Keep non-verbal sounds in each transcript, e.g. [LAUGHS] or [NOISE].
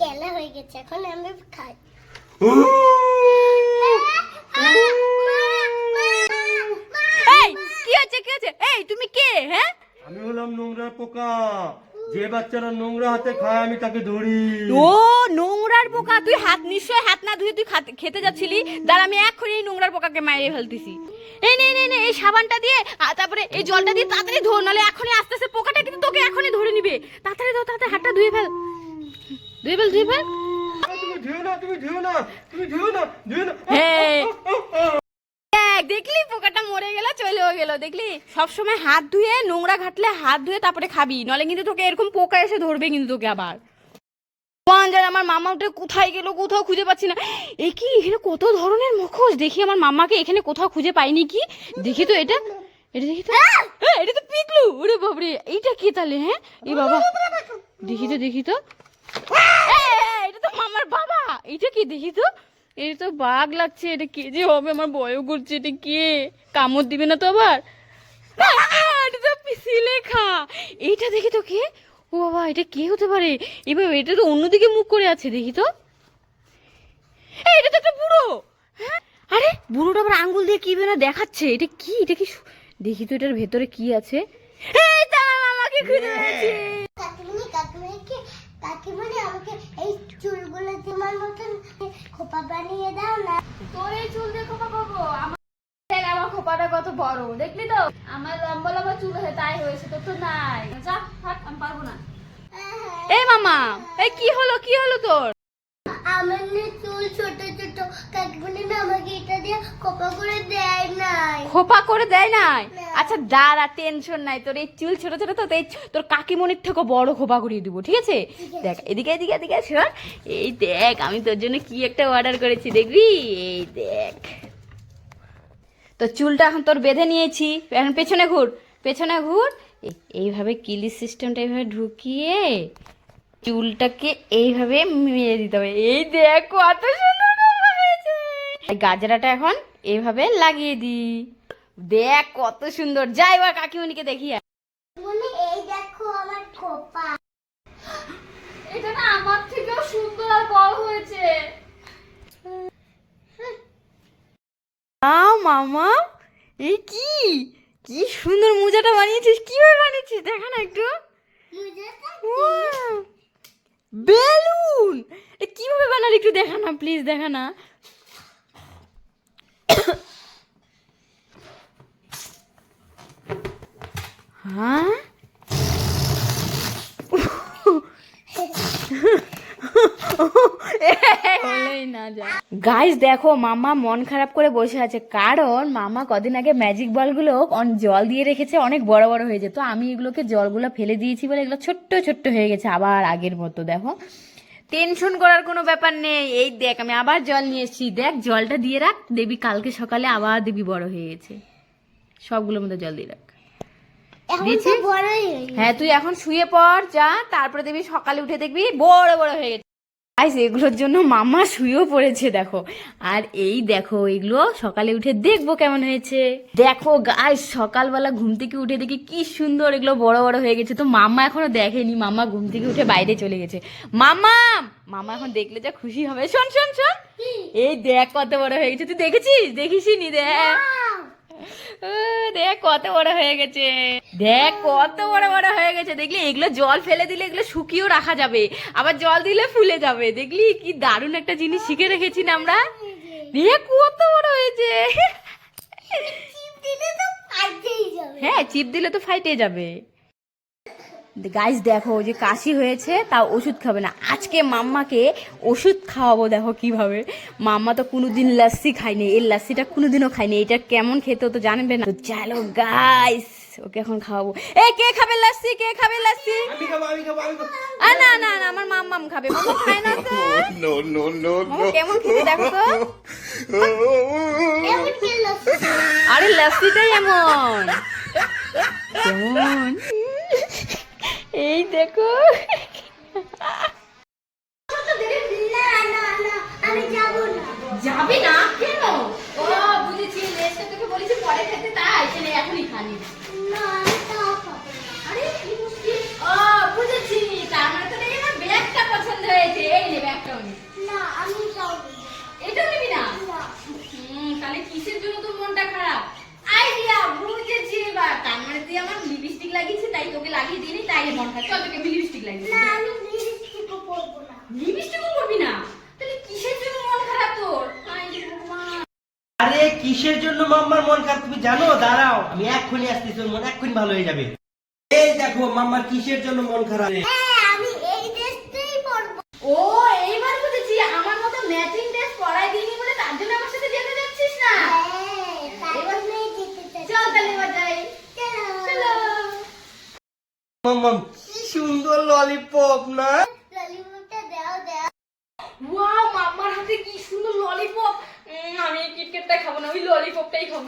কেলা হয়ে গেছে এখন আমি খাই হ্যাঁ আমি হলাম নোংরা পোকা যে বাচ্চারা নোংরা হাতে খায় আমি তাকে ধরি ও নোংরার পোকা তুই হাত নিশ্চয় হাত না ধুয়ে তুই খেতে যাচ্ছিলি দাঁড়া আমি এক্ষুনি নোংরার পোকাকে মারিয়ে ফেলতেছি এই নে নে নে এই সাবানটা দিয়ে তারপরে এই জলটা দিয়ে তাড়াতাড়ি ধো নাহলে এখনই আস্তে আস্তে পোকাটা কিন্তু তোকে এখনই ধরে নিবে তাড়াতাড়ি ধো তাড়াতাড়ি হাতটা ধুয়ে ফেল না ধুও না হ্যাঁ। দেখলি পোকাটা মরে গেল চলেও গেল দেখলি? সব সময় হাত ধুয়ে নোংরা ঘাটলে হাত ধুয়ে তারপরে খাবি নলে কিন্তু তোকে এরকম পোকা এসে ধরবে কিন্তু তোকে আবার। জানে আমার মামা ওটা কোথায় গেল কোথাও খুঁজে পাচ্ছি না। এ কি এখানে কত ধরনের মুখোশ? দেখি আমার মামাকে এখানে কোথাও খুঁজে পাইনি কি? দেখি তো এটা এটা দেখি তো। এ, এটা তো পিকলু ওরে বাবরে এইটা কি তাহলে হ্যাঁ? এই বাবা দেখি তো দেখি তো। এ, এ, এটা তো মামার বাবা। এটা কি দেখি তো। এটা তো বাঘ লাগছে এটা কে যে হবে? আমার করছে এটা কে? কামড় দিবে না তো আবার? এটা তো পিসি লেখা। এইটা দেখি তো কে? ও বাবা এটা কে হতে পারে? এবার এটা তো অন্যদিকে মুখ করে আছে দেখি তো। এটা তো একটা বুড়ো। হ্যাঁ? আরে বুড়োটা আবার আঙ্গুল দিয়ে কি বেনা দেখাচ্ছে? এটা কি? এটা কি দেখি তো এটার ভেতরে কি আছে। এই তো খুঁজে পেয়েছি। কাকিমণি আমাকে এই চুলগুলো তোমার মতন খোপা বানিয়ে দাও না। তোর এই চুল দিয়ে খোপা পাবো আমার আমার খোপাটা কত বড় দেখলি তো? আমার লম্বা লম্বা চুল হয়ে তাই হয়েছে তোর তো নাই। যা থাক আমি পারব না। এই মামা এই কি হলো কি হলো তোর? আমার না চুল ছোট ছোট কাকিমণি না আমাকে এটা দিয়ে খোপা করে দেয় নাই। আচ্ছা দাঁড়া টেনশন নাই তোর এই চুল ছোট ছোট তো তাই তোর কাকিমণির থেকে বড় খোপা করিয়ে দিব ঠিক আছে? দেখ এদিকে এদিকে এদিকে শোন এই দেখ আমি তোর জন্য কি একটা অর্ডার করেছি দেখবি? এই দেখ। তো চুলটা এখন তোর বেঁধে নিয়েছি এখন পেছনে ঘুর পেছনে ঘুর। এই- এইভাবে কিলি সিস্টেমটা এইভাবে ঢুকিয়ে চুলটাকে এইভাবে মেরে দিতে হবে। এই দেখ কত সুন্দর এই গাজরাটা এখন এইভাবে লাগিয়ে দি দেখ কত সুন্দর। যাই এবার কাকিমণিকে দেখি। এই দেখো আমার খোপা। এটা না আমার থেকেও সুন্দর আর বড় হয়েছে। আ মামা এই কি? কি সুন্দর মোজাটা বানিয়েছিস। কীভাবে বানিয়েছিস? দেখা না একটু। বেলুন। কীভাবে বানালি একটু দেখা না প্লিজ দেখা না। [LAUGHS] হ্যাঁ গাইস দেখো, মামা মন খারাপ করে বসে আছে। কারণ মামা কদিন আগে ম্যাজিক বলগুলো জল দিয়ে রেখেছে, অনেক বড় বড় হয়েছে। তো আমি এগুলোকে জলগুলো ফেলে দিয়েছি বলে এগুলো ছোট্ট ছোট্ট হয়ে গেছে, আবার আগের মতো, দেখো। টেনশন করার কোনো ব্যাপার নেই। এই দেখ আমি আবার জল নিয়ে এসেছি। দেখ জলটা দিয়ে রাখ। দেবী কালকে সকালে আবার দেবী বড় হয়ে গেছে। সবগুলোর মধ্যে জল দিয়ে রাখ। হয়ে। হ্যাঁ তুই এখন শুয়ে পড় যা। তারপরে দেখবি সকালে উঠে দেখবি বড় বড় হয়ে গেছে। গাইস এগুলোর জন্য মামা শুয়েও পড়েছে দেখো। আর এই দেখো এগুলো সকালে উঠে দেখব কেমন হয়েছে। দেখো গাইস সকালবেলা ঘুম থেকে উঠে দেখি কি সুন্দর এগুলো বড় বড় হয়ে গেছে। তো মামা এখনও দেখেনি মামা ঘুম থেকে উঠে বাইরে চলে গেছে। মামা মামা এখন দেখলে যা খুশি হবে। শোন শোন শোন। এই দেখ কত বড় হয়ে গেছে। তুই দেখেছিস? দেখিসনি দেখ। ও, দেখ কত বড় হয়ে গেছে। দেখ কত বড় বড় হয়ে গেছে। দেখলি এগুলো জল ফেলে দিলে এগুলো শুকিয়েও রাখা যাবে। আবার জল দিলে ফুলে যাবে। দেখলি কি দারুণ একটা জিনিস শিখে রেখেছি না আমরা? দেখ কত বড় হয়েছে। চিপ দিলে তো ফাইটেই যাবে। হ্যাঁ চিপ দিলে তো ফাইটে যাবে। গাইস দেখো যে কাশি হয়েছে তা ওষুধ খাবে না। আজকে মাম্মাকে ওষুধ খাওয়াবো দেখো কীভাবে। মাম্মা তো কোনোদিন লাস্সি খায়নি এই লাস্সিটা কোনোদিনও খায়নি এটা কেমন খেতে হতো জানবে না। তো চলো গাইস ওকে এখন খাওয়াবো। এ কে খাবে লাস্সি কে খাবে লাস্সি না না না আমার মাম্মাম খাবে। মাম্মা খায় না তো? No, no, মাম্মা কেমন খেতে দেখো তো। আরে লাস্সিটাই এমন। কেমন? এই দেখো। যাব না? কেন? ও বুঝেছি তোকে বলেছি পরে খেতে তাই এখনই খালি। লাইনে মন খায় চল তোকে লিপস্টিক লাইনে না আমি লিপস্টিকও পরবো না। লিপস্টিকও পরবি না? তাহলে কিসের জন্য মন খারাপ তোর? আরে কিসের জন্য মাম্মার মন খারাপ তুমি জানো? দাঁড়াও আমি এক্ষুনি আসতেছি মন এক্ষুনি ভালো হয়ে যাবে। এই দেখো মাম্মার কিসের জন্য মন খারাপ? হ্যাঁ, মাম কি সুন্দর ললিপপ না? ললিপপটা দাও দাও। মামার হাতে কি সুন্দর ললিপপ আমি কিটকেটটা খাব না ওই ললিপপটাই খাব।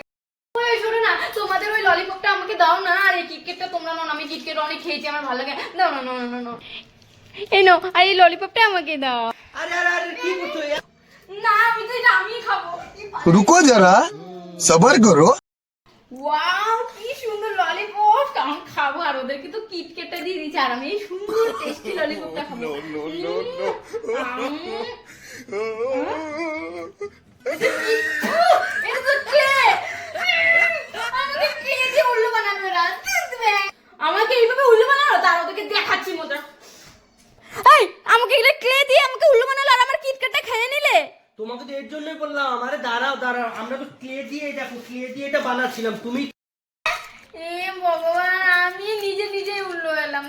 ওই শোনো না তোমাদের ওই ললিপপটা আমাকে দাও না আর এই কিটকেটটা তোমরা নাও আমি কিটকেট অনেক খেয়েছি আমার ভালো লাগে। না না না না না এই নাও আর এই ললিপপটা আমাকে দাও। আরে আরে আরে কি না আমি তো এটা আমি খাব। রুকো যারা সবার করো। ওয়াও কি সুন্দর ললিপপ আমি খাব আর ওদেরকে তো কিটকেটটা দিয়ে দিচ্ছি আর আমি এই সুন্দর টেস্টি ললিপপটা খাব! আমাকে এইভাবে উল্লু বানালো? তার ওদেরকে দেখাচ্ছি মতো এই আমাকে এগুলো ক্লে দিয়ে আমাকে উল্লু বানালো আর আমার কিটকেটটা খেয়ে নিলে? তোমাকে তো এর জন্যই বললাম। আরে দাঁড়াও দাঁড়াও। আমরা তো ক্লে দিয়ে দেখো ক্লে দিয়ে এটা বানাচ্ছিলাম। তুমি এ ভগবান আমি নিজে নিজে উল্লো এলাম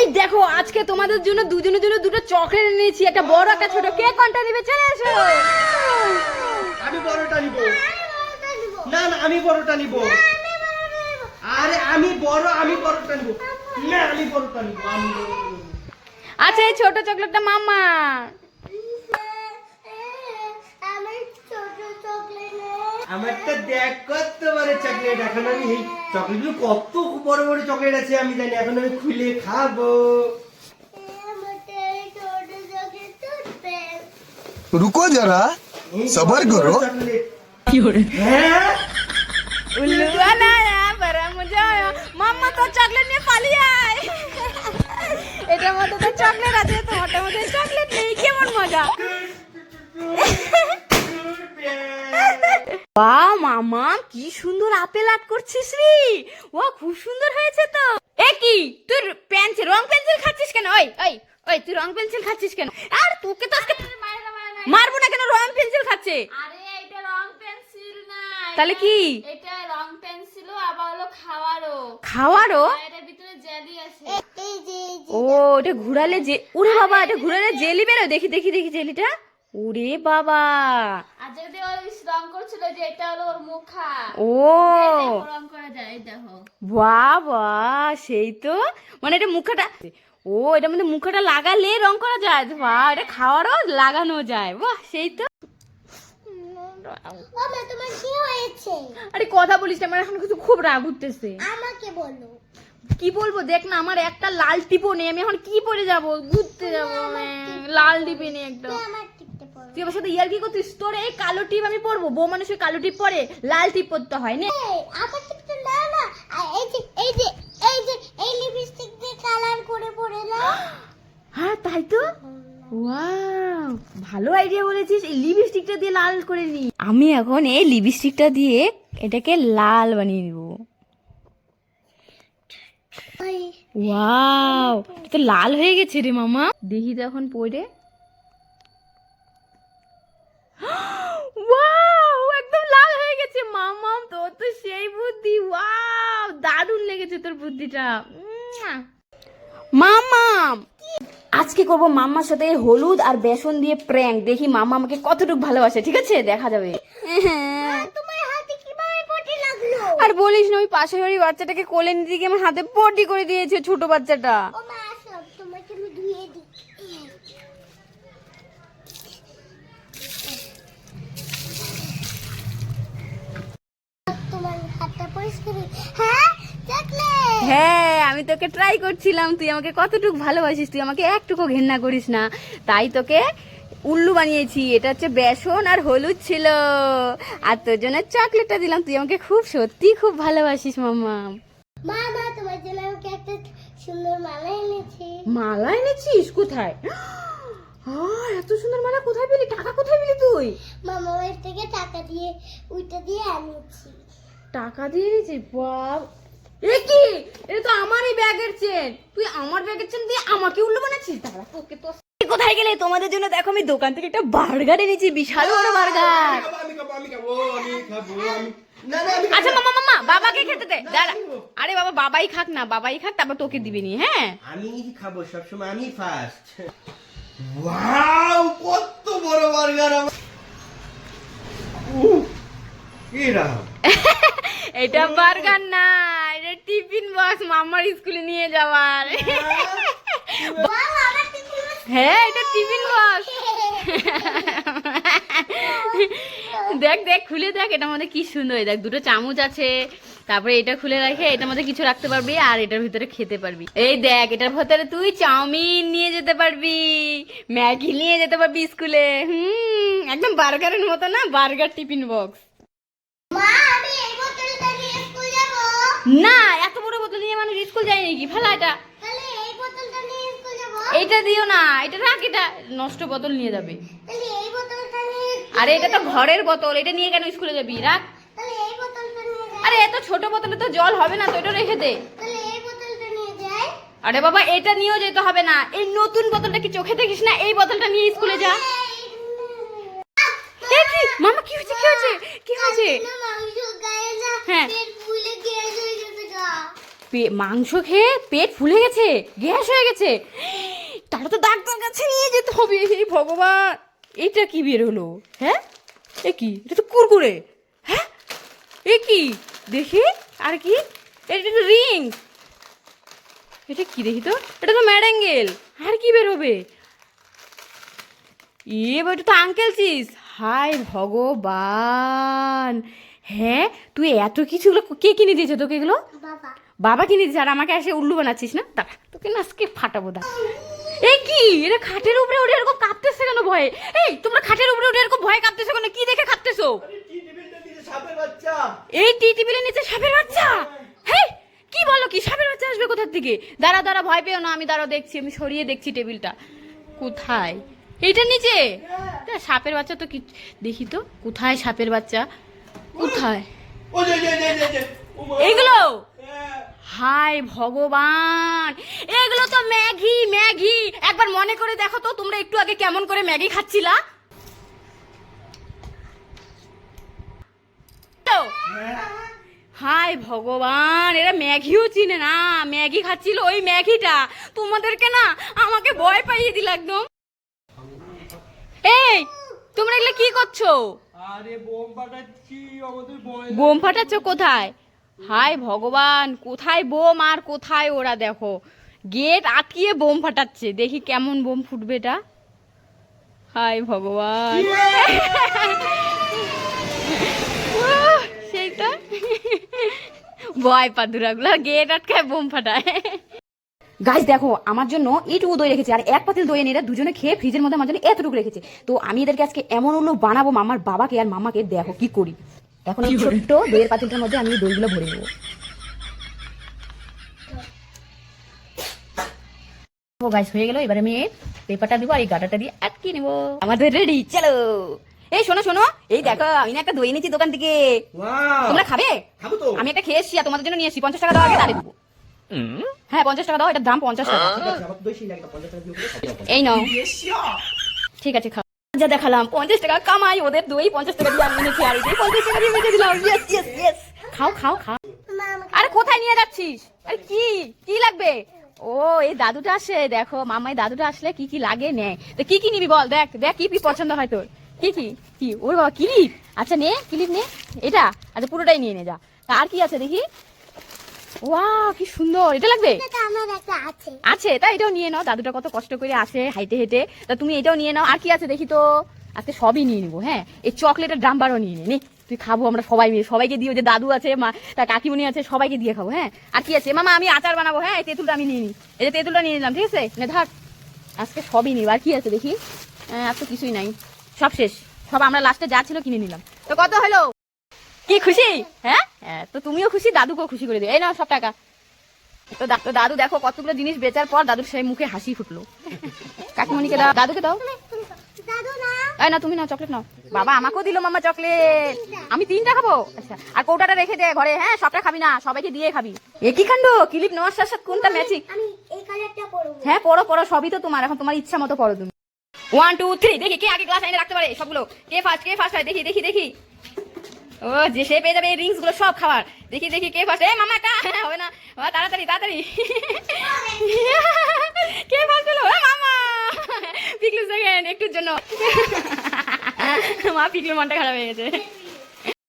এই দেখো আজকে তোমাদের জন্য দুজনের জন্য দুটো চকলেট এনেছি একটা বড় একটা ছোট কে কোনটা নেবে চলে এসো আমি বড়টা নিব বড়টা নিব না না আমি বড়টা নিব আমি বড়টা নিব আরে আমি বড় আমি বড়টা নিব না আমি বড়টা নিব আমি বড়টা নিব। আচ্ছা এই ছোট চকলেটটা মামা আমার ছোট চকলেট আমারটা দেখ কত বড় চকলেট এখন আমি এই চকলেটগুলো কত বড় বড় চকলেট আছে আমি জানি এখন আমি খুলে খাবো আমার ছোট চকলেট টুটবে रुको जरा এই সবার কত বড় করো। চকলেট। হ্যাঁ মাম্মা তো চকলেট নিয়ে পালিয়ে আয়। এটার মধ্যে তো চকলেট আছে তোমারটার মধ্যে চকলেট নেই কেমন মজা? বাহ মামা কি সুন্দর আপেল আর্ট করছিস রে। ও খুব সুন্দর হয়েছে তো। এ কি তুই পেন্সিল রং পেন্সিল খাচ্ছিস কেন? ওই ওই ওই তুই রং পেন্সিল খাচ্ছিস কেন? আর তোকে তো আজকে মারবো না কেন রং পেন্সিল খাচ্ছে। আরে এটা রং পেন্সিল তাহলে কি? এটা রং পেন্সিলও আবার হলো খাওয়ারও। খাওয়ারও? এটার ভিতরে জেলি আছে। ও এটা ঘুরালে যে ওরে বাবা এটা ঘুরালে জেলি বেরো দেখি দেখি দেখি জেলিটা। ওরে বাবা। আর যদি ও রং করছিল যে এটা হলো ওর মুখা ও। রং করা যায় এই দেখো। বাবা সেই তো। মানে এটা মুখাটা ও এটা মানে মুখাটা লাগালে রং করা যায়। বাহ এটা খাওয়ারও লাগানো যায়। বাহ সেই তো। ও তোমার কি হয়েছে? আরে কথা বলিস না আমার এখন কিন্তু খুব রাগ উঠতেছে। আমাকে বলো। কি বলব দেখ না আমার একটা লাল টিপও নেই আমি এখন কি পরে যাব? ঘুরতে যাব লাল টিপে নেই একটা পড়ো তুই আমার সাথে ইয়ার কি করছিস তোর এই কালো টিপ আমি পরবো বউ মানুষের কালো টিপ পরে লাল টিপ পরতে হয় না। আমার টিপতে না। না এই যে এই যে এই যে এই লিপস্টিক দিয়ে কালার করে পড়ে না [GASPS] হ্যাঁ তাই তো? ওয়াও ভালো আইডিয়া বলেছিস এই লিপস্টিকটা দিয়ে লাল করে নি। আমি এখন এই লিপস্টিকটা দিয়ে এটাকে লাল বানিয়ে নিব। ওয়াও এটা তো লাল হয়ে গেছে রে মামা। দেখি তো এখন পরে ওয়াও একদম লাল হয়ে গেছে মামা তোর তো সেই বুদ্ধি। ওয়াও দারুণ লেগেছে তোর বুদ্ধিটা। উম্মুয়া। মামাম আজকে করব মাম্মার সাথে হলুদ আর বেসন দিয়ে প্র্যাঙ্ক দেখি মাম্মা আমাকে কতটুকু ভালোবাসে ঠিক আছে? দেখা যাবে। আর বলিস না ওই পাশের বাড়ির বাচ্চাটাকে কোলে নিতে গিয়ে আমার হাতে পটি করে দিয়েছে ছোট বাচ্চাটা ও মা আসো তোমাকে আমি ধুয়ে দিই তোমার হাতটা পরিষ্কার হয়ে- হ্যাঁ চকলেট হ্যাঁ আমি তোকে ট্রাই করছিলাম তুই আমাকে কতটুকু ভালোবাসিস তুই আমাকে একটুকু ঘেন্না করিস না। তাই তোকে উল্লু বানিয়েছি এটা হচ্ছে বেসন আর হলুদ ছিল। আর তোর জন্য চকলেটটা দিলাম তুই আমাকে খুব সত্যি খুব ভালোবাসিস মামা মা মা তোমার জন্য আমাকে একটা সুন্দর মালা এনেছি। মালা এনেছিস? কোথায়? এত সুন্দর মালা কোথায় পেলি? টাকা কোথায় পেলি তুই? মামা বাড়ি থেকে টাকা দিয়ে ওইটা দিয়ে আনিয়েছি। টাকা দিয়ে দিয়েছিস বাপ এ কি? এটা তো আমারই ব্যাগের চেন তুই আমার ব্যাগের চেন দিয়ে আমাকে উল্লু বানাচ্ছিস? দাঁড়া তোকে তো কোথায় গেলে? তোমাদের জন্য দেখো আমি দোকান থেকে একটা বার্গার এনেছি বিশাল বড় বার্গার। না না আচ্ছা মামা মামা বাবাকে খেতে দে। দাঁড়া। আরে বাবা বাবাই খাক না বাবাই খাক তারপর তোকে দিবিনি হ্যাঁ? আমি খাব সবসময় আমি ফার্স্ট ওয়াও কত বড় বার্গার আমার। এটা বার্গার না এটা টিফিন বক্স মামার স্কুলে নিয়ে যাওয়ার। হ্যাঁ এটা টিফিন বক্স। দেখ দেখ খুলে দেখ এটার মধ্যে কি সুন্দর। দেখ দুটো চামচ আছে তারপরে এটা খুলে রাখে এটার মধ্যে কিছু রাখতে পারবি আর এটার ভিতরে খেতে পারবি। এই দেখ এটার ভিতরে তুই চাউমিন নিয়ে যেতে পারবি ম্যাগি নিয়ে যেতে পারবি স্কুলে। হুম একদম বার্গারের মতো না বার্গার টিফিন বক্স। না এত বড় বোতল নিয়ে মানুষ স্কুল যায় নাকি? ফেলা এটা। এইটা দিও না এটা রাখ এটা নষ্ট বোতল নিয়ে যাবে। আরে এটা তো ঘরের বোতল এটা নিয়ে কেন স্কুলে যাবি? রাখ। আরে এত ছোট বোতলে তো জল হবে না তো এটা রেখে দে। আরে বাবা এটা নিয়েও যেতে হবে না। এই নতুন বোতলটা কি চোখে দেখিস না? এই বোতলটা নিয়ে স্কুলে যা। মামা কি হয়েছে? কি হয়েছে? কি হয়েছে? হ্যাঁ। পেট ফুলে গ্যাস হয়ে যাবে গা পে- মাংস খেয়ে পেট ফুলে গেছে, গ্যাস হয়ে গেছে। তাহলে তো ডাক্তার কাছে নিয়ে যেতে হবে এই ভগবান। এটা কি বের হলো? হ্যাঁ? এ কি? এটা তো কুরকুরে। হ্যাঁ? এ কি? দেখি, আর কি? এটা তো রিং। এটা কি দেখি তো? এটা তো ম্যাডাঙ্গেল। আর কি বের হবে? ইয়ে এটা তো আঙ্কেল চিজ। হাই ভগবান। হ্যাঁ তুই এত কিছুগুলো কে কিনে দিয়েছে তোকে এগুলো? বাবা। বাবা কিনে দিচ্ছে আর আমাকে এসে উল্লু বানাচ্ছিস না? দাঁড়া তোকে না আজকে ফাটাবো দা এই কি? এটা খাটের উপরে উঠে এরকম কাঁপতেছে কেন ভয়ে? এই তোমরা খাটের উপরে উঠে এরকম ভয় কাঁপতেছো কেন? কি দেখে কাঁপতেছো? এই টি টেবিলের নিচে সাপের বাচ্চা? হেই কি বলো কি? সাপের বাচ্চা আসবে কোথার থেকে দাঁড়া দাঁড়া ভয় পেও না আমি দাঁড়া দেখছি আমি সরিয়ে দেখছি টেবিলটা। কোথায়? এইটার নিচে? তা সাপের বাচ্চা তো কি দেখি তো কোথায় সাপের বাচ্চা? কোথায়? ও হ্যাঁ। হাই ভগবান। এগুলো তো ম্যাগি ম্যাগি। একবার মনে করে দেখো তো তোমরা একটু আগে কেমন করে ম্যাগি খাচ্ছিলা। তো হাই ভগবান এরা ম্যাগিও চিনে না। ম্যাগি খাচ্ছিল ওই ম্যাগিটা। তোমাদেরকে না আমাকে ভয় পাইয়ে দিল একদম। এই তোমরা এগুলো কি করছ? আরে বোম পাঠাচ্ছি আমাদের বোম ফাটাচ্ছ কোথায়? হাই ভগবান কোথায় বোম আর কোথায় ওরা দেখো। গেট আটকিয়ে বোম ফাটাচ্ছে দেখি কেমন বোম ফুটবে এটা। হাই ভগবান। সেইটা। ভয় পাদুরাগুলো গেট আটকায় বোম ফাটায়। গাছ দেখো আমার জন্য এইটুকু দই রেখেছে আর এক পাতিল দই এনে এরা দুজনে খেয়ে ফ্রিজের মধ্যে আমার জন্য এতটুকু রেখেছে। তো আমি এদেরকে আজকে এমন হলো বানাবো মামার বাবাকে আর মামাকে দেখো কি করি। এখন এই ছোট্ট দইয়ের পাতিলটার মধ্যে আমি এই দইগুলো ভরে নেব। ও গাছ হয়ে গেল। এবার আমি পেপারটা দিব আর এই গাটাটা দিয়ে আটকে নেব। আমাদের রেডি চলো। এই শোনো শোনো। এই দেখো আমি না একটা দই এনেছি দোকান থেকে। তোমরা খাবে? খাব তো। আমি একটা খেয়ে এসছি আর তোমাদের জন্য নিয়ে এসছি। পঞ্চাশ টাকা দাও আগে তাহলে দেবো হ্যাঁ পঞ্চাশ টাকা দাও এটার দাম পঞ্চাশ টাকা। এই নাও। ঠিক আছে খাও। যা দেখালাম। পঞ্চাশ টাকা কামাই, ওদের দই, পঞ্চাশ টাকা দিয়ে আমি আর পঞ্চাশ টাকা দিয়ে দিলাম। ইয়েস ইয়েস ইয়েস খাও খাও খাও। আরে কোথায় নিয়ে যাচ্ছিস? আরে কি? কি লাগবে? ও, এই দাদুটা আসে। দেখো, মামাই দাদুটা আসলে কি কি লাগে নেয়। তো কি কি নিবি বল? দেখ দেখ কি কি পছন্দ হয় তোর। কি কি? কি? ওর বাবা কিলিপ? আচ্ছা নে, কিলিপ নে। এটা? আচ্ছা পুরোটাই নিয়ে নে, যা। আর কি আছে দেখি? ওয়া কি সুন্দর। এটা লাগবে? আছে। তা এটাও নিয়ে নাও। দাদুটা কত কষ্ট করে আসে হাইটে হেঁটে। তা তুমি এটাও নিয়ে নাও। আর কি আছে দেখি তো? আজকে সবই নিয়ে নিবো হ্যাঁ? এই চকলেটের ডাম্বারও নিয়ে নে। তুই খাব আমরা সবাই মিলে। সবাইকে দিও যে দাদু আছে মা তার কাকিমণি আছে সবাইকে দিয়ে খাব হ্যাঁ? আর কি আছে? মামা আমি আচার বানাবো হ্যাঁ? এই তেঁতুলটা আমি নিয়ে নিই এই যে তেঁতুলটা নিয়ে নিলাম ঠিক আছে? নে ধর। আজকে সবই নিব। আর কি আছে দেখি? হ্যাঁ, আর তো কিছুই নাই। সব শেষ। সব আমরা লাস্টে যা ছিল কিনে নিলাম। তো কত হলো? কি খুশি? হ্যাঁ? হ্যাঁ তো তুমিও খুশি দাদুকেও খুশি করে দিও। এই নাও সব টাকা। তো দাদু দেখো কতগুলো জিনিস বেচার পর দাদুর সেই মুখে হাসি ফুটলো। কাকিমণিকে দাও। দাদুকে দাও। এই না তুমি নাও চকলেট নাও। বাবা আমাকেও দিল মামা চকলেট। আমি তিনটা খাব। আচ্ছা আর কৌটাটা রেখে দে ঘরে। হ্যাঁ সবটা খাবি না সবাইকে দিয়ে খাবি। এ কি কাণ্ড? ক্লিপ নেওয়ার সাথে কোনটা ম্যাচিং আমি এই কালারটা করব হ্যাঁ পড়ো পড়ো সবই তো তোমার। এখন তোমার ইচ্ছা মতো পড়ো তুমি। ওয়ান টু থ্রি দেখি কে আগে গ্লাস এনে রাখতে পারে সবগুলো? কে ফার্স্ট কে ফার্স্ট হয় দেখি দেখি দেখি। ও যে সে পেয়ে যাবে এই রিংসগুলো সব খাবার। দেখি দেখি কে ফার্স্ট এ মামা একটা হবে না। বাবা, তাড়াতাড়ি তাড়াতাড়ি। [LAUGHS] কে ফার্স্ট হলো মামা! পিকলু সেকেন্ড একটুর জন্য। মা পিকলু মনটা খারাপ হয়ে গেছে।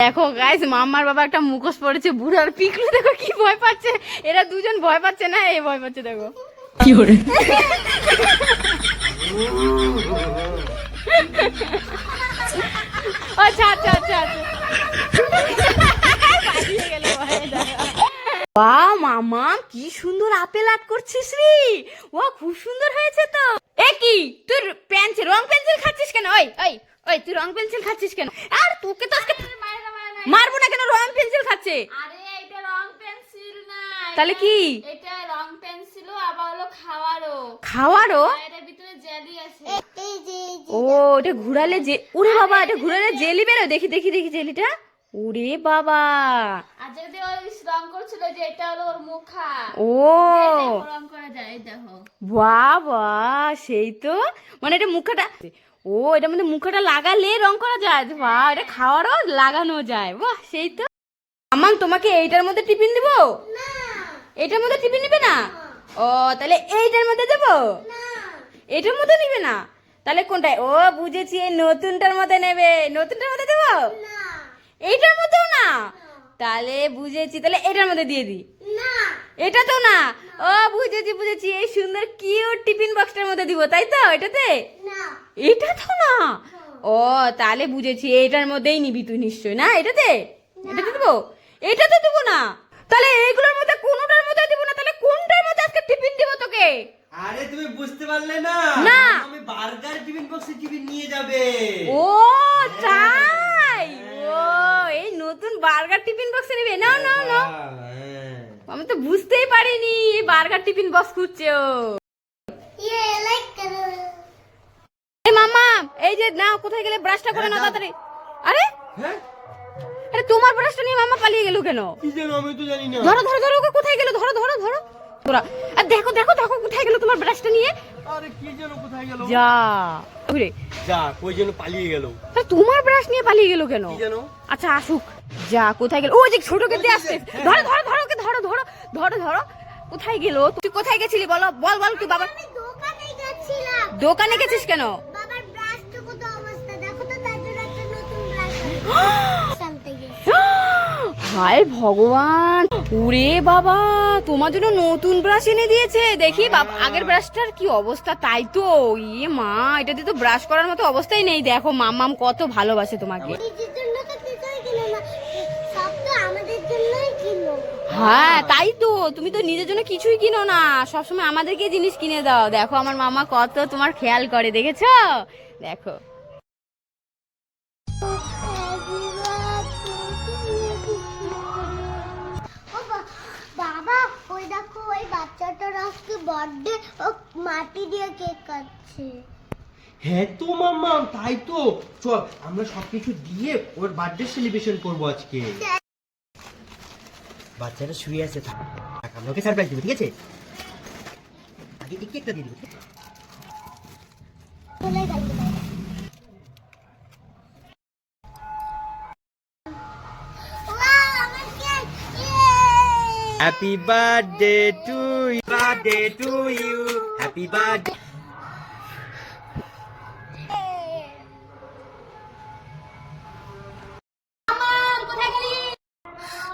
দেখো গাইস মাম্মার বাবা একটা মুখোশ পড়েছে বুড়ার পিকলু দেখো কি ভয় পাচ্ছে। এরা দুজন ভয় পাচ্ছে না এ ভয় পাচ্ছে দেখো। কি করে [LAUGHS] আচ্ছা আচ্ছা আচ্ছা আচ্ছা। বাহ মামা কি সুন্দর আপেল আর্ট করছিস রে। ও খুব সুন্দর হয়েছে তো। এ কি? তোর পেন্সিল রং পেন্সিল খাচ্ছিস কেন? ওই ওই ওই তুই রং পেন্সিল খাচ্ছিস কেন? আর তোকে তো আজকে। মারবো না কেন? রং পেন্সিল খাচ্ছে। আরে এইটা রং পেন্সিল না তাহলে কি? এটা রং পেন্সিলও আবার হলো খাওয়ারও। খাওয়ারও? এটার ভিতরে জেলি আছে। ও এটা ঘুরালে যে ওরে বাবা এটা ঘুরালে জেলি বেরো দেখি দেখি দেখি জেলিটা। ওরে বাবা। আর যদি ও রং করছিল যে এটা হলো ওর মুখা ও। রং করা যায় দেখো। বাবা সেই তো। মানে এটা মুখাটা ও এটা মধ্যে মুখাটা লাগালে রং করা যায়। বাহ এটা খাওয়ারও লাগানো যায়। বাহ সেই তো। আমান তোমাকে এইটার মধ্যে টিফিন দিব? এইটার মধ্যে টিফিন নিবে না? ও তাহলে এইটার মধ্যে দেবো? এটার মধ্যে নিবে না? তাহলে কোনটায়? ও বুঝেছি এই নতুনটার মধ্যে নেবে। নতুনটার মধ্যে দেবো? এইটার মধ্যেও না? তাহলে বুঝেছি তাহলে এটার মধ্যে দিয়ে দিই। না। এটা তো না? ও বুঝেছি বুঝেছি এই সুন্দর কিউট টিফিন বক্সটার মধ্যে দিব তাই তো এটাতে? না। এটা তো না? ও তাহলে বুঝেছি এটার মধ্যেই নিবি তুই নিশ্চয় না এটাতে? এটাতে দেবো? এটাতে দেবো না? তাহলে এইগুলোর মধ্যে কোনটার মধ্যে দিব না? তাহলে কোনটার মধ্যে আজকে টিফিন দিব তোকে? আরে তুমি বুঝতে পারলে না। না। আমি বার্গার টিফিন বক্সে টিফিন নিয়ে যাবে। ও তাই? ও এই নতুন বার্গার টিফিন বক্সে নেবে? হ্যাঁ, নাও নাও নাও। আমি তো বুঝতেই পারিনি এই বার্গার টিফিন বক্স খুঁজছে ও। এই মামা এই যে নাও কোথায় গেলে ব্রাশটা করে নাও হ্যাঁ, তাড়াতাড়ি। আরে? হ্যাঁ? আরে তোমার ব্রাশটা নিয়ে মামা পালিয়ে গেল কেন? কি জানো আমি তো জানি না। ধরো ধরো ধরো ওকে কোথায় গেল? ধরো ধরো ধরো। তোরা আর দেখো দেখো দেখো কোথায় গেল তোমার ব্রাশটা নিয়ে? আরে কি জানো কোথায় গেল? যা। ওরে। যা কই যেন পালিয়ে গেল? আরে তোমার ব্রাশ নিয়ে পালিয়ে গেল কেন? কি জানো আচ্ছা আসুক। যা কোথায় গেল? ও যে ছোটকে দিয়ে আসছে। ধরো ধরো ধরো ওকে ধরো ধরো ধরো ধরো। কোথায় গেল? তুই কোথায় গেছিলি বলো? বল বল তুই বাবা। আমি দোকানে গেছিলাম। দোকানে গেছিস কেন? বাবার ব্রাশটুকু তো অবস্থা। দেখো তো তার জন্য একটা নতুন ব্রাশ। গেছি [GASPS] [GASPS] হায় ভগবান। ওরে বাবা তোমার জন্য নতুন ব্রাশ এনে দিয়েছে। দেখি আগের ব্রাশটার কি অবস্থা? তাই তো ইয়ে মা এটা দিয়ে তো ব্রাশ করার মতো অবস্থাই নেই। দেখো মামাম কত ভালোবাসে তোমাকে। হ্যাঁ তাই তো তুমি তো নিজের জন্য কিছুই কিনো না। সবসময় আমাদেরকে জিনিস কিনে দাও। দেখো আমার মামা কত তোমার খেয়াল করে দেখেছ? দেখো। বার্থডে ও মাটি দিয়ে কেক কাটছে। হ্যাঁ তো মাম্মা তাই তো। চল আমরা সবকিছু দিয়ে ওর বার্থডে সেলিব্রেশন করব আজকে। বাচ্চাটা শুয়ে আছে থাক আমরা ওকে সারপ্রাইজ দেবো ঠিক আছে? আগে এই কেকটা দিয়ে দিবো ঠিক আছে? চলে ইউ হ্যাপি বার্থডে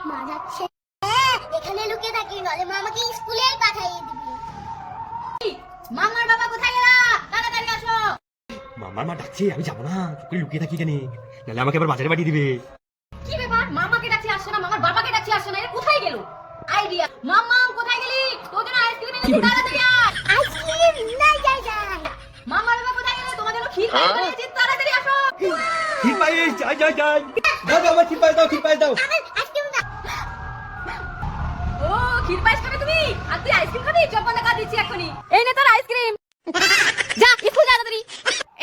মা যাচ্ছে। হ্যাঁ, এখানে লুকিয়ে থাকি নলে মা আমাকে স্কুলে মামার বাবা কোথায় গেলা? তাড়াতাড়ি আসো। মামার মা ডাকছে আমি যাব না। লুকিয়ে থাকি কেন নাহলে আমাকে আবার বাজারে পাঠিয়ে দিবে। তাড়াতাড়ি আসো। ঠিক যাই যাই যাই। দাও দাও আমার ঠিক দাও ঠিক দাও। ও ক্ষীর পায়েস খাবে। তুমি? আর তুই আইসক্রিম খাবি? চল বন্ধ দিচ্ছি এখনি এই নে তোর আইসক্রিম যা একটু যা তাড়াতাড়ি।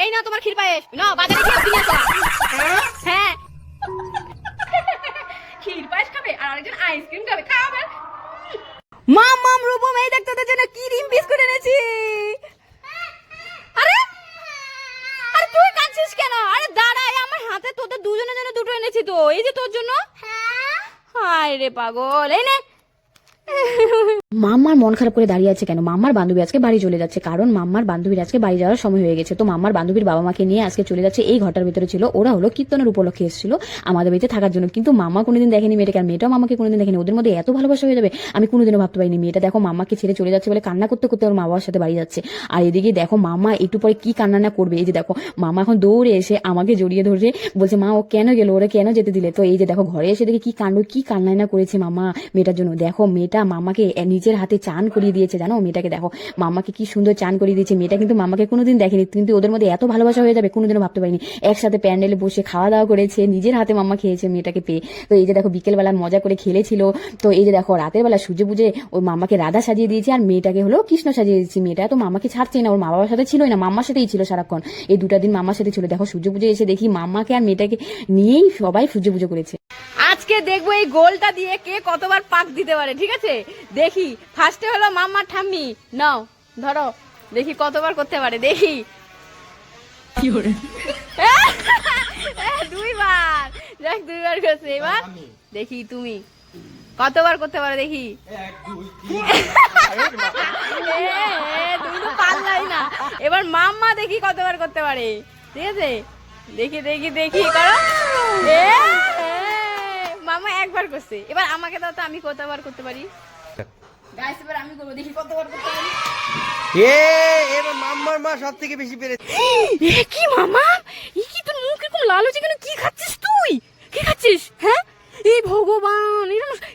এই নাও তোমার ক্ষীর পায়েস নাও বাজারে গিয়ে কিনে আসো হ্যাঁ। ক্ষীর পায়েস খাবে আর আরেকজন আইসক্রিম খাবে। খাবে মাম মাম রূপম এই দেখ তোদের জন্য কি ডিম বিস্কুট এনেছি। আছিস কেন? আরে দাঁড়া এই আমার হাতে তোদের দুজনের জন্য দুটো এনেছি তো। এই যে তোর জন্য? হ্যাঁ? হায় রে পাগল এই নে। মাম্মার মন খারাপ করে দাঁড়িয়ে আছে কেন? মাম্মার বান্ধবী আজকে বাড়ি চলে যাচ্ছে। কারণ মাম্মার বান্ধবীর আজকে বাড়ি যাওয়ার সময় হয়ে গেছে। তো মাম্মার বান্ধবীর বাবা মাকে নিয়ে আজকে চলে যাচ্ছে। এই ঘরটার ভিতরে ছিল। ওরা হলো কীর্তনের উপলক্ষে এসেছিল আমাদের বাড়িতে থাকার জন্য। কিন্তু মাম্মা কোনোদিন দেখেনি মেয়েটাকে আর মেয়েটাও মামাকে কোনোদিন দেখেনি। ওদের মধ্যে এত ভালোবাসা হয়ে যাবে, আমি কোনোদিনও ভাবতে পারিনি। মেয়েটা দেখো মামাকে ছেড়ে চলে যাচ্ছে বলে কান্না করতে করতে ওর মা বাবার সাথে বাড়ি যাচ্ছে। আর এদিকে দেখো মামা একটু পরে কি কান্না না করবে। এই যে দেখো, মামা এখন দৌড়ে এসে আমাকে জড়িয়ে ধরে বলছে, মা, ও কেন গেল? ওরা কেন যেতে দিলে? তো এই যে দেখো, ঘরে এসে দেখে কি কাণ্ড, কি কান্নাই না করেছে মামা মেয়েটার জন্য। দেখো মেয়েটা মামাকে নিজের হাতে চান করিয়ে দিয়েছে, জানো? মেয়েটাকে দেখো, মামাকে কি সুন্দর চান করিয়ে দিয়েছে। মেয়েটা কিন্তু মামাকে কোনোদিন দেখেনি, কিন্তু ওদের মধ্যে এত ভালোবাসা হয়ে যাবে, কোনোদিনও ভাবতে পারিনি। একসাথে প্যান্ডেলে বসে খাওয়া দাওয়া করেছে, নিজের হাতে মামা খেয়েছে মেয়েটাকে পেয়ে। তো এই যে দেখো, বিকেলবেলা মজা করে খেলেছিল। তো এই যে দেখো, রাতের বেলা সুজে বুঝে ওই মামাকে রাধা সাজিয়ে দিয়েছে, আর মেয়েটাকে হলো কৃষ্ণ সাজিয়ে দিয়েছে। মেয়েটা তো মামাকে ছাড়ছে না, ওর মা বাবার সাথে ছিলই না মাম্মার সাথেই ছিল সারাক্ষণ। এই দুটা দিন মামার সাথে ছিল। দেখো, সূর্য পুজো এসে দেখি মামাকে আর মেয়েটাকে নিয়েই সবাই সূর্য পুজো করেছে। আজকে দেখব এই গোলটা দিয়ে কে কতবার পাক দিতে পারে ঠিক আছে? দেখি ফার্স্টে হলো মাম্মার ঠাম্মি। নাও ধরো দেখি কতবার করতে পারে দেখি। দুইবার। দেখ দুইবার করছে। এবার দেখি তুমি। কতবার করতে পারো দেখি। তুমি তো পারলাই না। এবার মাম্মা দেখি কতবার করতে পারে। ঠিক আছে? দেখি দেখি দেখি করো। মামা একবার করছে। এবার আমাকে দাও তো আমি কতবার করতে পারি? গাইস এবার আমি করব দেখি কতবার করতে পারি। এ এবার মাম্মার মা সব থেকে বেশি পেরেছে। এ কি মামা? ই কি তোর মুখ এরকম লাল হচ্ছে কেন? কি খাচ্ছিস তুই? কি খাচ্ছিস? হ্যাঁ? এই ভগবান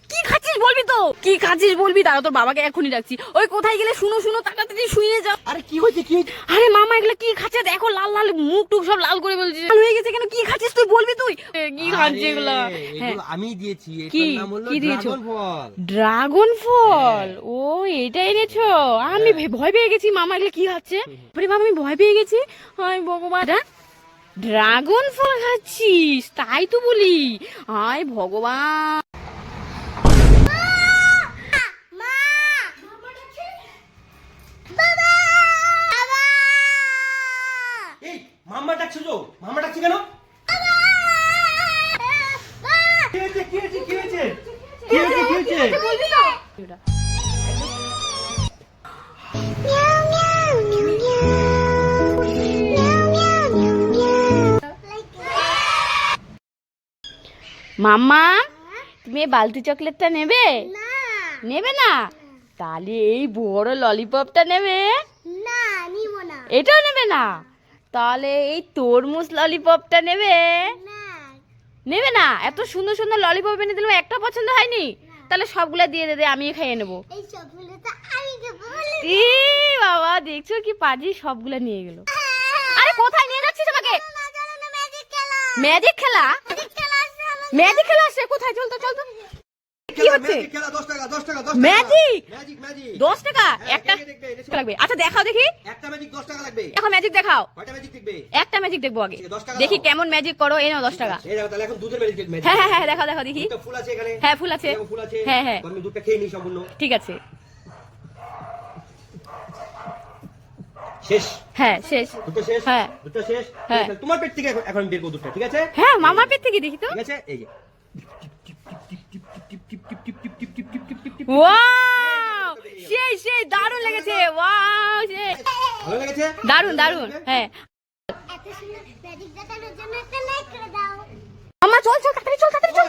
কি খাচ্ছিস বলবি তো? কি খাচ্ছিস বলবি? তারা তোর বাবাকে এখনই ডাকছি। ওই কোথায় গেলে শুনো শুনো তাড়াতাড়ি শুয়ে যাও। আরে কি হয়েছে কি হয়েছে? আরে মামা এগুলো কি খাচ্ছে? দেখো লাল লাল মুখ টুক সব লাল করে বলছিস লাল হয়ে গেছে কেন? কি খাচ্ছিস তুই? বলবি তুই? কি খাচ্ছে এগুলো? হ্যাঁ। আমি দিয়েছি। কি? নাম হলো কি দিয়েছ? ড্রাগন ফল। ড্রাগন ফল? ও এটা এনেছো? আমি ভে- ভয় পেয়ে গেছি মামা এগুলো কি খাচ্ছে? আরে বাবা আমি ভয় পেয়ে গেছি। হাই ভগবান। ড্রাগন ফল খাচ্ছিস তাই তো বলি। আয় ভগবান। মা বাবা বাবা মাম্মা ডাকছো তো। মাম্মা ডাকছে কেন? কি হয়েছে কি হয়েছে কি হয়েছে? কি হয়েছে কি হয়েছে? মাম্মা তুমি এই বালতি চকলেটটা নেবে? নেবে না? তাহলে এই বড় ললিপপটা নেবে? না নিব না। এটাও নেবে না? তাহলে এই তরমুজ ললিপপটা নেবে? নেবে না? এত সুন্দর সুন্দর ললিপপ এনে দিলাম একটা পছন্দ হয়নি? তাহলে সবগুলা দিয়ে দেবে দে আমিও খাইয়ে নেব। আমি বাবা দেখছ কি পাজি? সবগুলা নিয়ে গেল। [LAUGHS] আরে কোথায় নিয়ে যাচ্ছিস আমাকে? ম্যাজিক খেলা? ম্যাজিক খেলা আসছে কোথায়? চল তো চল তো। কি হচ্ছে? ম্যাজিক খেলা 10 টাকা 10 টাকা 10 টাকা। ম্যাজিক? ম্যাজিক ম্যাজিক দশ টাকা? একটা। লাগবে। আচ্ছা দেখাও দেখি। একটা ম্যাজিক 10 টাকা লাগবে। এখন ম্যাজিক দেখাও। একটা ম্যাজিক দেখব আগে। দেখি কেমন ম্যাজিক করো এই নাও দশ টাকা। এই দেখো তাহলে এখন দুধের ম্যাজিক ম্যাজিক হ্যাঁ হ্যাঁ হ্যাঁ দেখাও দেখাও দেখি। হ্যাঁ ফুল আছে। হ্যাঁ হ্যাঁ। ঠিক আছে। শেষ? হ্যাঁ শেষ। হ্যাঁ। শেষ? হ্যাঁ। তোমার পেট থেকে এখন বের দুধটা ঠিক আছে? হ্যাঁ মামার পেট থেকে দেখি তো। ঠিক আছে? এই যে। ওয়াও! সেই সেই দারুণ লেগেছে। ওয়াও সেই ভালো লেগেছে? দারুণ দারুণ। হ্যাঁ। এত সুন্দর ম্যাজিক দেখানোর জন্য একটা লাইক করে দাও। চল চল তাড়াতাড়ি চল তাড়াতাড়ি চল।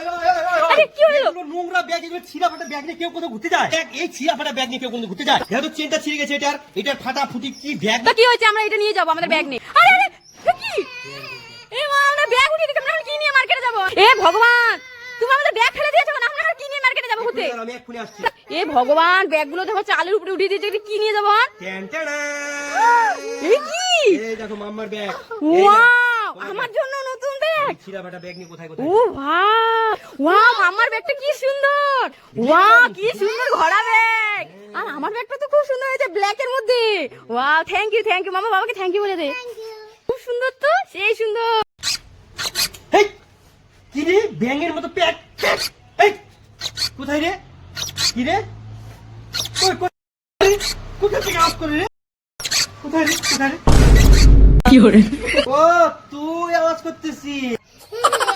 আরে, কি হলো? নোংরা ব্যাগ এগুলো ছিঁড়া ফাটা ব্যাগ নিয়ে কেউ কোথাও ঘুরতে যায়? ব্যাগ- এই ছিঁড়া ফাটা ব্যাগ নিয়ে কেউ কোথাও ঘুরতে যায়? চেনটা ছিঁড়ে গেছে এটার এটার ফাটা ফুটি কি ব্যাগ? তো কি হয়েছে? আমরা এটা নিয়ে যাব আমাদের ব্যাগ নেই আরে আরে কি? এ মা আমরা ব্যাগ উঠিয়ে দিতে আমরা কি নিয়ে মার্কেটে যাব? এ ভগবান তুমি আমাদের ব্যাগ ফেলে দিয়েছ না আমরা কি নিয়ে মার্কেটে যাব ঘুরতে? আমি এক্ষুনি আসছি। এ ভগবান ব্যাগগুলো দেখো চালের উপরে উঠিয়ে দিয়েছে কি নিয়ে যাব। এই কি? এই দেখো মাম্মার ব্যাগ। ওয়াও আমার জন্য ব্যাগ ছিঁড়া ফাটা ব্যাগ নিয়ে কোথায় কোথায়? ও ভাই ওয়াও আমার ব্যাগটা কি সুন্দর। ওয়াও কি সুন্দর ঘোড়া ব্যাগ আর আমার ব্যাগটা তো খুব সুন্দর হয়েছে ব্ল্যাক এর মধ্যে। Wow thank you thank you মামা বাবাকে থ্যাংক ইউ বলে দে। খুব সুন্দর তো সেই সুন্দর। এই কি রে? ব্যাঙের মতো প্যাক এই কোথায় রে? কি রে? কই কই? কোথা থেকে আওয়াজ করে রে? কোথায় রে? কোথায় রে? কি ও তুই আওয়াজ করতেছিস। Hey. [LAUGHS]